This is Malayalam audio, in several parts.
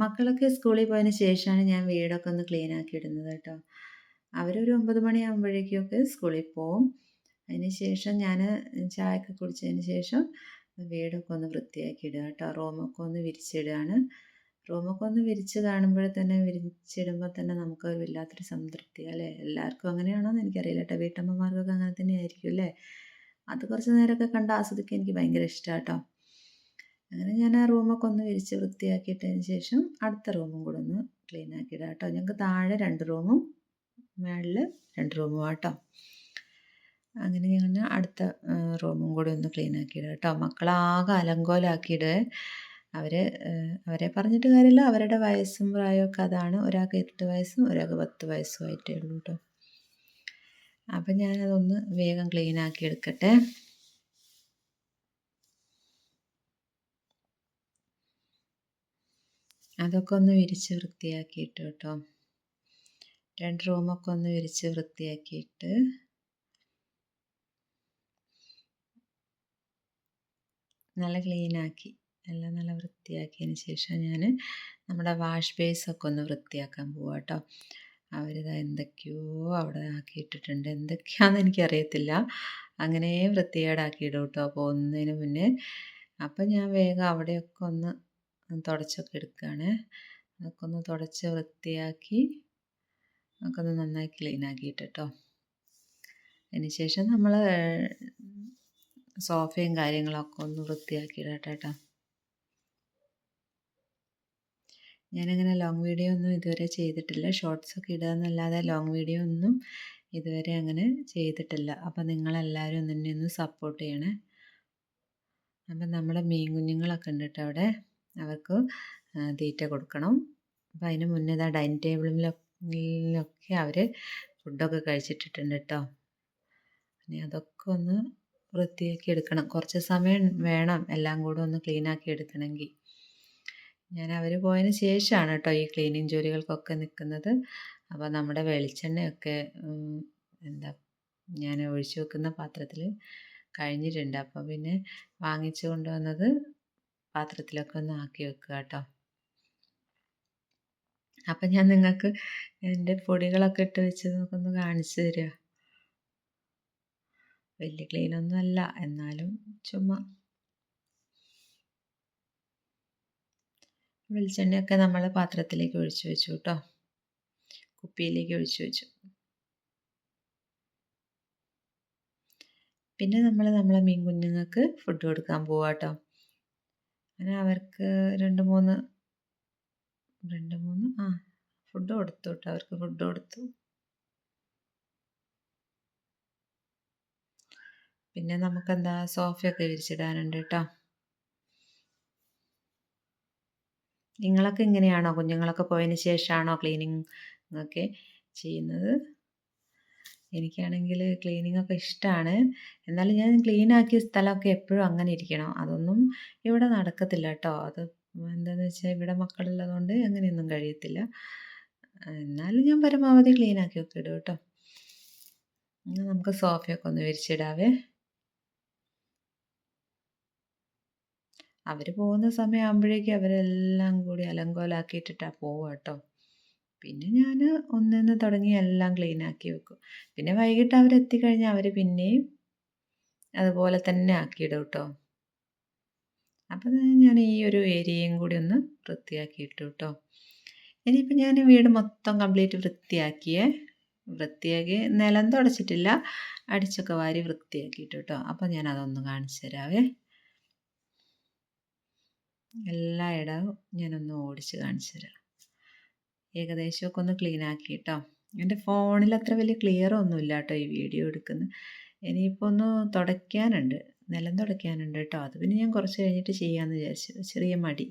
മക്കളൊക്കെ സ്കൂളിൽ പോയതിന് ശേഷമാണ് ഞാൻ വീടൊക്കെ ഒന്ന് ക്ലീൻ ആക്കി ഇടുന്നത് കേട്ടോ. അവരൊരു ഒമ്പത് മണിയാകുമ്പോഴേക്കൊക്കെ സ്കൂളിൽ പോവും. അതിന് ശേഷം ഞാൻ ചായയൊക്കെ കുടിച്ചതിന് ശേഷം വീടൊക്കെ ഒന്ന് വൃത്തിയാക്കി ഇടുക കേട്ടോ. റൂമൊക്കെ ഒന്ന് വിരിച്ചിടുകയാണ്. റൂമൊക്കെ ഒന്ന് വിരിച്ച് കാണുമ്പോൾ തന്നെ വിരിച്ചിടുമ്പോൾ തന്നെ നമുക്ക് വല്ലാത്തൊരു സംതൃപ്തി അല്ലേ? എല്ലാവർക്കും അങ്ങനെയാണോ എന്ന് എനിക്കറിയില്ല കേട്ടോ. വീട്ടമ്മമാർക്കൊക്കെ അങ്ങനെ തന്നെ ആയിരിക്കും അല്ലേ? അത് കുറച്ച് നേരമൊക്കെ കണ്ട് ആസ്വദിക്കാൻ എനിക്ക് ഭയങ്കര ഇഷ്ടമാണ് കേട്ടോ. അങ്ങനെ ഞാൻ ആ റൂമൊക്കെ ഒന്ന് വിരിച്ച് വൃത്തിയാക്കിയിട്ടതിന് ശേഷം അടുത്ത റൂമും കൂടെ ഒന്ന് ക്ലീൻ ആക്കിയിടാം കേട്ടോ. ഞങ്ങൾക്ക് താഴെ രണ്ട് റൂമും മേളിൽ രണ്ട് റൂമും കേട്ടോ അങ്ങനെ ഞങ്ങൾ അടുത്ത റൂമും കൂടെ ഒന്ന് ക്ലീൻ ആക്കിയിടുക കേട്ടോ. മക്കളാകെ അലങ്കോലാക്കിയിട്. അവർ അവരെ പറഞ്ഞിട്ട് കാര്യമില്ല. അവരുടെ വയസ്സും പ്രായമൊക്കെ അതാണ്. ഒരാൾക്ക് എട്ട് വയസ്സും ഒരാൾക്ക് പത്ത് വയസ്സും ആയിട്ടേ ഉള്ളൂ കേട്ടോ അപ്പം ഞാനതൊന്ന് വേഗം ക്ലീൻ ആക്കി എടുക്കട്ടെ. അതൊക്കെ ഒന്ന് വിരിച്ച് വൃത്തിയാക്കിയിട്ട് കേട്ടോ. രണ്ട് റൂമൊക്കെ ഒന്ന് വിരിച്ച് വൃത്തിയാക്കിയിട്ട് നല്ല ക്ലീനാക്കി എല്ലാം നല്ല വൃത്തിയാക്കിയതിന് ശേഷം ഞാൻ നമ്മുടെ വാഷ് ബേസൊക്കെ ഒന്ന് വൃത്തിയാക്കാൻ പോവാം കേട്ടോ. അവരിതാ എന്തൊക്കെയോ അവിടെ ആക്കിയിട്ടിട്ടുണ്ട്. എന്തൊക്കെയാണെന്ന് എനിക്കറിയത്തില്ല. അങ്ങനെ വൃത്തികേടാക്കിയിടും കേട്ടോ. പോകുന്നതിന് മുന്നേ. അപ്പം ഞാൻ വേഗം അവിടെയൊക്കെ ഒന്ന് തുടച്ചൊക്കെ എടുക്കുകയാണ്. അതൊക്കെ ഒന്ന് തുടച്ച് വൃത്തിയാക്കി ഒക്കെ ഒന്ന് നന്നായി ക്ലീൻ ആക്കിയിട്ട് കേട്ടോ അതിന് ശേഷം നമ്മൾ സോഫയും കാര്യങ്ങളൊക്കെ ഒന്ന് വൃത്തിയാക്കിയിടട്ടെ കേട്ടോ ഞാനങ്ങനെ ലോങ് വീഡിയോ ഒന്നും ഇതുവരെ ചെയ്തിട്ടില്ല. ഷോർട്സൊക്കെ ഇടുക എന്നല്ലാതെ ലോങ് വീഡിയോ ഒന്നും ഇതുവരെ അങ്ങനെ ചെയ്തിട്ടില്ല. അപ്പം നിങ്ങളെല്ലാവരും ഒന്ന് എന്നെ ഒന്ന് സപ്പോർട്ട് ചെയ്യണേ. അപ്പം നമ്മുടെ മീൻ കുഞ്ഞുങ്ങളൊക്കെ ഉണ്ട് കേട്ടോ അവിടെ. അവർക്ക് തീറ്റ കൊടുക്കണം. അപ്പം അതിന് മുന്നേ ഇതാ ഡൈനിങ് ടേബിളിലൊക്കെ അവർ ഫുഡൊക്കെ കഴിച്ചിട്ടിട്ടുണ്ട് കേട്ടോ ഇനി അതൊക്കെ ഒന്ന് വൃത്തിയാക്കി എടുക്കണം. കുറച്ച് സമയം വേണം എല്ലാം കൂടെ ഒന്ന് ക്ലീനാക്കി എടുക്കണമെങ്കിൽ. ഞാൻ അവർ പോയതിന് ശേഷമാണ് കേട്ടോ ഈ ക്ലീനിങ് ജോലികൾക്കൊക്കെ നിൽക്കുന്നത്. അപ്പോൾ നമ്മുടെ വെളിച്ചെണ്ണയൊക്കെ എന്താ ഞാൻ ഒഴിച്ചു വെക്കുന്ന പാത്രത്തിൽ കഴിഞ്ഞിട്ടുണ്ട്. അപ്പോൾ പിന്നെ വാങ്ങിച്ചു കൊണ്ടുവന്നത് പാത്രത്തിലൊക്കെ ഒന്ന് ആക്കി വെക്കുക കേട്ടോ. അപ്പം ഞാൻ നിങ്ങൾക്ക് എന്റെ പൊടികളൊക്കെ ഇട്ട് വെച്ച് ഒന്ന് കാണിച്ചു തരിക വലിയ ക്ലീനൊന്നും അല്ല എന്നാലും ചുമ്മാ. വെളിച്ചെണ്ണയൊക്കെ നമ്മൾ പാത്രത്തിലേക്ക് ഒഴിച്ചു വെച്ചു കേട്ടോ. കുപ്പിയിലേക്ക് ഒഴിച്ചു വെച്ചു. പിന്നെ നമ്മൾ നമ്മളെ മീൻ കുഞ്ഞുങ്ങൾക്ക് ഫുഡ് കൊടുക്കാൻ പോവാട്ടോ അങ്ങനെ അവർക്ക് രണ്ട് മൂന്ന് രണ്ട് മൂന്ന് ആ ഫുഡ് കൊടുത്തു കേട്ടോ അവർക്ക് ഫുഡ് കൊടുത്തു. പിന്നെ നമുക്കെന്താ സോഫയൊക്കെ വിരിച്ചിടാനുണ്ട് കേട്ടോ നിങ്ങളൊക്കെ ഇങ്ങനെയാണോ? കുഞ്ഞുങ്ങളൊക്കെ പോയതിന് ശേഷമാണോ ക്ലീനിങ് ഒക്കെ ചെയ്യുന്നത്? എനിക്കാണെങ്കിൽ ക്ലീനിങ് ഒക്കെ ഇഷ്ടമാണ് എന്നാലും ഞാൻ ക്ലീൻ ആക്കിയ സ്ഥലമൊക്കെ എപ്പോഴും അങ്ങനെ ഇരിക്കണം. അതൊന്നും ഇവിടെ നടക്കത്തില്ല കേട്ടോ. അത് എന്താണെന്ന് വെച്ചാൽ ഇവിടെ മക്കളുള്ളതുകൊണ്ട് അങ്ങനെയൊന്നും കഴിയത്തില്ല. എന്നാലും ഞാൻ പരമാവധി ക്ലീൻ ആക്കി ഒക്കെ ഇടും കേട്ടോ. നമുക്ക് സോഫയൊക്കെ ഒന്ന് വിരിച്ചിടാവേ. അവർ പോകുന്ന സമയമാകുമ്പോഴേക്കും അവരെല്ലാം കൂടി അലങ്കോലാക്കിയിട്ടിട്ടാണ് പോവുക കേട്ടോ. പിന്നെ ഞാൻ ഒന്നിന്ന് തുടങ്ങി എല്ലാം ക്ലീൻ ആക്കി വെക്കും. പിന്നെ വൈകിട്ട് അവരെത്തിക്കഴിഞ്ഞാൽ അവർ പിന്നെയും അതുപോലെ തന്നെ ആക്കിയിടും കേട്ടോ അപ്പം ഞാൻ ഈ ഒരു ഏരിയയും കൂടി ഒന്ന് വൃത്തിയാക്കിയിട്ടു കേട്ടോ ഇനിയിപ്പോൾ ഞാൻ വീട് മൊത്തം കംപ്ലീറ്റ് വൃത്തിയാക്കിയേ വൃത്തിയാക്കി നിലം തുടച്ചിട്ടില്ല അടിച്ചൊക്കെ വാരി വൃത്തിയാക്കിയിട്ടു കേട്ടോ അപ്പോൾ ഞാൻ അതൊന്ന് കാണിച്ചു തരാവേ. എല്ലായിടവും ഞാനൊന്ന് ഓടിച്ച് കാണിച്ചു തരാം. ഏകദേശമൊക്കെ ഒന്ന് ക്ലീൻ ആക്കി കേട്ടോ എന്റെ ഫോണിൽ അത്ര വലിയ ക്ലിയർ ഒന്നുമില്ല കേട്ടോ ഈ വീഡിയോ എടുക്കുന്നത് ഇനിയിപ്പോൾ ഒന്ന് തുടയ്ക്കാനുണ്ട്. നിലം തുടയ്ക്കാനുണ്ട് കേട്ടോ അത് പിന്നെ ഞാൻ കുറച്ച് കഴിഞ്ഞിട്ട് ചെയ്യാമെന്ന് വിചാരിച്ചു. ചെറിയ മടി.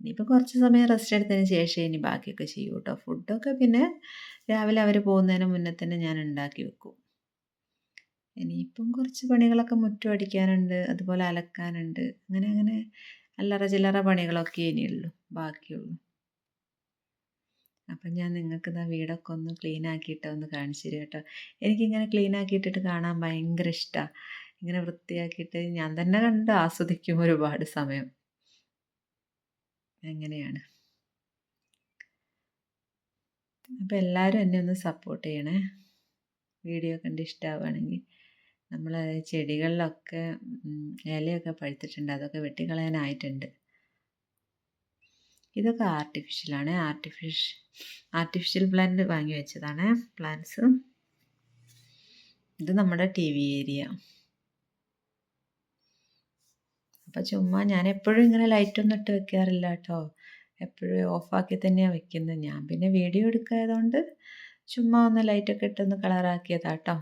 ഇനിയിപ്പോൾ കുറച്ച് സമയം റെസ്റ്റ് എടുത്തതിന് ശേഷം ഇനി ബാക്കിയൊക്കെ ചെയ്യൂ കേട്ടോ ഫുഡൊക്കെ പിന്നെ രാവിലെ അവർ പോകുന്നതിന് മുന്നേ തന്നെ ഞാൻ ഉണ്ടാക്കി വെക്കും. ഇനിയിപ്പം കുറച്ച് പണികളൊക്കെ മുറ്റം അടിക്കാനുണ്ട്. അതുപോലെ അലക്കാനുണ്ട്. അങ്ങനെ അങ്ങനെ അല്ലറ ചില്ലറ പണികളൊക്കെ ഇനിയുള്ളൂ. ബാക്കിയുള്ളൂ. അപ്പം ഞാൻ നിങ്ങൾക്ക് ഇതാ വീടൊക്കെ ഒന്ന് ക്ലീൻ ആക്കിയിട്ട് ഒന്ന് കാണിച്ചു തരും കേട്ടോ. എനിക്കിങ്ങനെ ക്ലീൻ ആക്കിയിട്ടിട്ട് കാണാൻ ഭയങ്കര ഇഷ്ടമാണ് ഇങ്ങനെ വൃത്തിയാക്കിയിട്ട് ഞാൻ തന്നെ കണ്ട് ആസ്വദിക്കും ഒരുപാട് സമയം. അങ്ങനെയാണ്. അപ്പോൾ എല്ലാവരും എന്നെ ഒന്ന് സപ്പോർട്ട് ചെയ്യണേ. വീഡിയോ കണ്ട് ഇഷ്ടമാവുകയാണെങ്കിൽ നമ്മൾ ചെടികളിലൊക്കെ ഇലയൊക്കെ പഴുത്തിട്ടുണ്ട്. അതൊക്കെ വെട്ടിക്കളയാനായിട്ടുണ്ട്. ഇതൊക്കെ ആർട്ടിഫിഷ്യലാണ് ആർട്ടിഫിഷ് ആർട്ടിഫിഷ്യൽ പ്ലാന്റ് വാങ്ങി വെച്ചതാണ് പ്ലാന്റ്സ് ഇത് നമ്മുടെ ടി വി ഏരിയ അപ്പോൾ ചുമ്മാ ഞാൻ എപ്പോഴും ഇങ്ങനെ ലൈറ്റൊന്നും ഇട്ട് വെക്കാറില്ല കേട്ടോ എപ്പോഴും ഓഫാക്കി തന്നെയാണ് വെക്കുന്നത് ഞാൻ പിന്നെ വീഡിയോ എടുക്കായതുകൊണ്ട് ചുമ്മാ ഒന്ന് ലൈറ്റൊക്കെ ഇട്ടൊന്ന് കളറാക്കിയതാട്ടോ